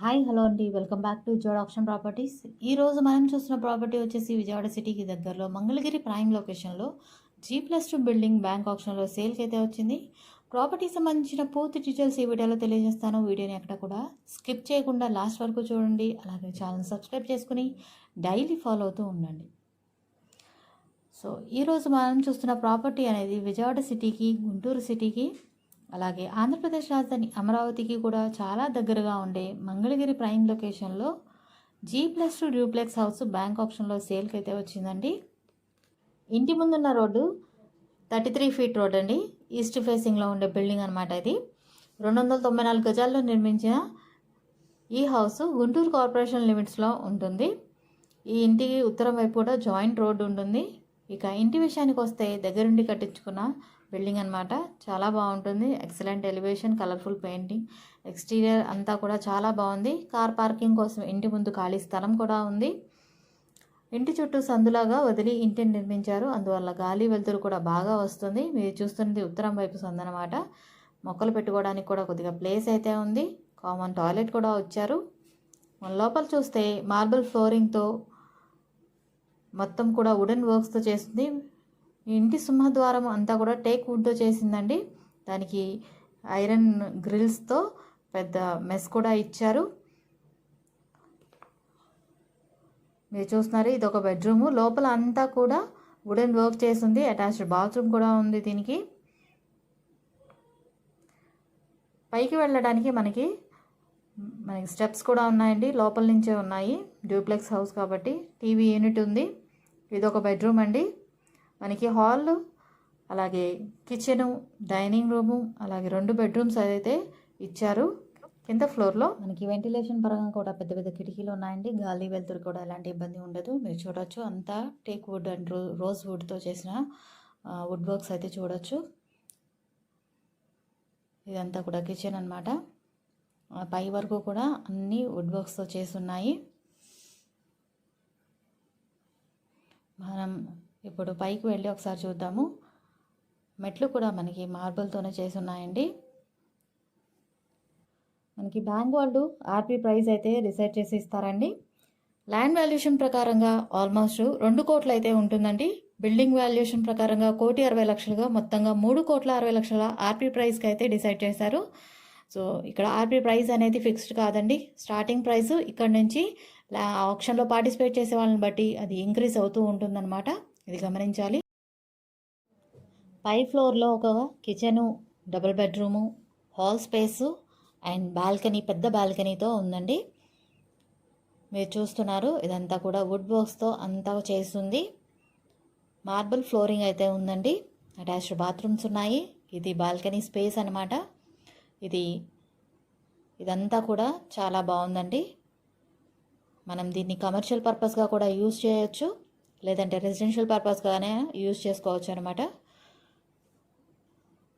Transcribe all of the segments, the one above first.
Hi hello అండి. Welcome back to జోడ్ option properties. ఈరోజు మనం చూస్తున్న ప్రాపర్టీ వచ్చేసి విజయవాడ సిటీకి దగ్గరలో మంగళగిరి ప్రైమ్ లొకేషన్లో G plus two building bank ఆప్షన్లో సేల్కి అయితే వచ్చింది. ప్రాపర్టీ సంబంధించిన పూర్తి డీటెయిల్స్ ఈ వీడియోలో తెలియజేస్తాను. వీడియోని ఎక్కడ కూడా స్కిప్ చేయకుండా లాస్ట్ వరకు చూడండి. అలాగే ఛానల్ సబ్స్క్రైబ్ చేసుకుని డైలీ ఫాలో అవుతూ ఉండండి. సో ఈరోజు మనం చూస్తున్న ప్రాపర్టీ అనేది విజయవాడ సిటీకి గుంటూరు సిటీకి అలాగే ఆంధ్రప్రదేశ్ రాజధాని అమరావతికి కూడా చాలా దగ్గరగా ఉండే మంగళగిరి ప్రైమ్ లొకేషన్లో G plus two duplex house bank ఆప్షన్లో సేల్కి అయితే వచ్చిందండి. ఇంటి ముందున్న road thirty three feet road అండి. ఈస్ట్ ఫేసింగ్లో ఉండే బిల్డింగ్ అనమాట ఇది. రెండు వందల తొంభై నాలుగు గజాల్లో నిర్మించిన ఈ హౌస్ గుంటూరు కార్పొరేషన్ లిమిట్స్లో ఉంటుంది. ఈ ఇంటికి ఉత్తరం వైపు కూడా జాయింట్ రోడ్డు ఉంటుంది. ఇక ఇంటి విషయానికి వస్తే దగ్గరుండి కట్టించుకున్న బిల్డింగ్ అనమాట చాలా బాగుంటుంది. Excellent elevation colourful painting. Exterior అంతా కూడా చాలా బాగుంది. కార్ పార్కింగ్ కోసం ఇంటి ముందు ఖాళీ స్థలం కూడా ఉంది. ఇంటి చుట్టూ సందులాగా వదిలి ఇంటిని నిర్మించారు. అందువల్ల గాలి వెలుతురు కూడా బాగా వస్తుంది. మీరు చూస్తున్నది ఉత్తరం వైపు సందనమాట మొక్కలు పెట్టుకోవడానికి కూడా కొద్దిగా ప్లేస్ అయితే ఉంది. కామన్ టాయిలెట్ కూడా వచ్చారు. మన లోపల చూస్తే మార్బుల్ ఫ్లోరింగ్తో మొత్తం కూడా వుడెన్ వర్క్స్తో చేస్తుంది. ఇంటి సింహద్వారం అంతా కూడా టేక్ వుడ్తో చేసిందండి. దానికి ఐరన్ గ్రిల్స్తో పెద్ద మెస్ కూడా ఇచ్చారు. మీరు చూస్తున్నారు ఇది ఒక బెడ్రూము లోపల అంతా కూడా వుడెన్ వర్క్ చేసింది అటాచ్డ్ బాత్రూమ్ కూడా ఉంది దీనికి. పైకి వెళ్ళడానికి మనకి మనకి స్టెప్స్ కూడా ఉన్నాయండి. లోపల నుంచే ఉన్నాయి. డ్యూప్లెక్స్ హౌస్ కాబట్టి టీవీ యూనిట్ ఉంది. ఇది ఒక బెడ్రూమ్ అండి. మనకి హాల్ అలాగే కిచెను డైనింగ్ రూము అలాగే రెండు బెడ్రూమ్స్ అయితే ఇచ్చారు. కింద ఫ్లోర్లో మనకి వెంటిలేషన్ పరంగా కూడా పెద్ద పెద్ద కిటికీలు ఉన్నాయండి. గాలి వెలుతురు కూడా ఎలాంటి ఇబ్బంది ఉండదు. మీరు చూడొచ్చు. అంతా teak wood and ro rose వుడ్తో చేసిన వుడ్ వర్క్స్ అయితే చూడొచ్చు. ఇదంతా కూడా కిచెన్ అనమాట పై వరకు కూడా అన్ని వుడ్ వర్క్స్తో చేసి ఉన్నాయి. మనం ఇప్పుడు పైకి వెళ్ళి ఒకసారి చూద్దాము. మెట్లు కూడా మనకి మార్బుల్తోనే చేసి ఉన్నాయండి. మనకి బ్యాంక్ వాళ్ళు ఆర్పీ ప్రైస్ అయితే డిసైడ్ చేసి ఇస్తారండి. ల్యాండ్ వాల్యుయేషన్ ప్రకారంగా ఆల్మోస్ట్ రెండు కోట్లు అయితే ఉంటుందండి. బిల్డింగ్ వాల్యుయేషన్ ప్రకారంగా కోటి అరవై లక్షలుగా మొత్తంగా మూడు కోట్ల అరవై లక్షల ఆర్పీ ప్రైస్కి అయితే డిసైడ్ చేశారు. సో ఇక్కడ ఆర్పీ ప్రైస్ అనేది ఫిక్స్డ్ కాదండి. స్టార్టింగ్ ప్రైస్ ఇక్కడ నుంచి ఆప్షన్లో పార్టిసిపేట్ చేసే వాళ్ళని బట్టి అది ఇంక్రీజ్ అవుతూ ఉంటుందన్నమాట. ఇది గమనించాలి. పై ఫ్లోర్లో ఒక kitchen double bedroom hall space and balcony పెద్ద బాల్కనీతో ఉందండి. మీరు చూస్తున్నారు ఇదంతా కూడా వుడ్ వర్క్స్తో అంతా చేస్తుంది. మార్బుల్ ఫ్లోరింగ్ అయితే ఉందండి. అటాచ్డ్ బాత్రూమ్స్ ఉన్నాయి. ఇది బాల్కనీ స్పేస్ అనమాట ఇది ఇదంతా కూడా చాలా బాగుందండి. మనం దీన్ని కమర్షియల్ పర్పస్గా కూడా యూజ్ చేయొచ్చు. లేదంటే రెసిడెన్షియల్ పర్పస్గానే యూజ్ చేసుకోవచ్చు అనమాట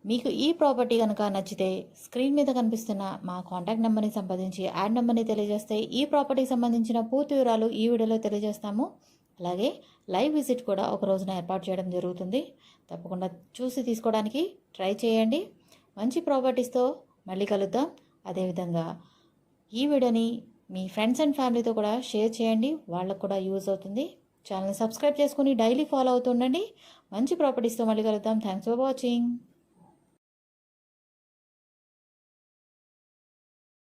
మీకు ఈ ప్రాపర్టీ కనుక నచ్చితే స్క్రీన్ మీద కనిపిస్తున్న మా కాంటాక్ట్ నెంబర్ని సంప్రదించి యాడ్ నెంబర్ని తెలియజేస్తే ఈ ప్రాపర్టీకి సంబంధించిన పూర్తి వివరాలు ఈ వీడియోలో తెలియజేస్తాము. అలాగే లైవ్ విజిట్ కూడా ఒక రోజున ఏర్పాటు చేయడం జరుగుతుంది. తప్పకుండా చూసి తీసుకోవడానికి ట్రై చేయండి. మంచి ప్రాపర్టీస్తో మళ్ళీ కలుద్దాం. అదేవిధంగా ఈ వీడియోని మీ ఫ్రెండ్స్ అండ్ ఫ్యామిలీతో కూడా షేర్ చేయండి. వాళ్ళకు కూడా యూజ్ అవుతుంది. ఛానల్ని సబ్స్క్రైబ్ చేసుకుని డైలీ ఫాలో అవుతుండండి మంచి ప్రాపర్టీస్తో మళ్ళీ కలుద్దాం. Thanks for watching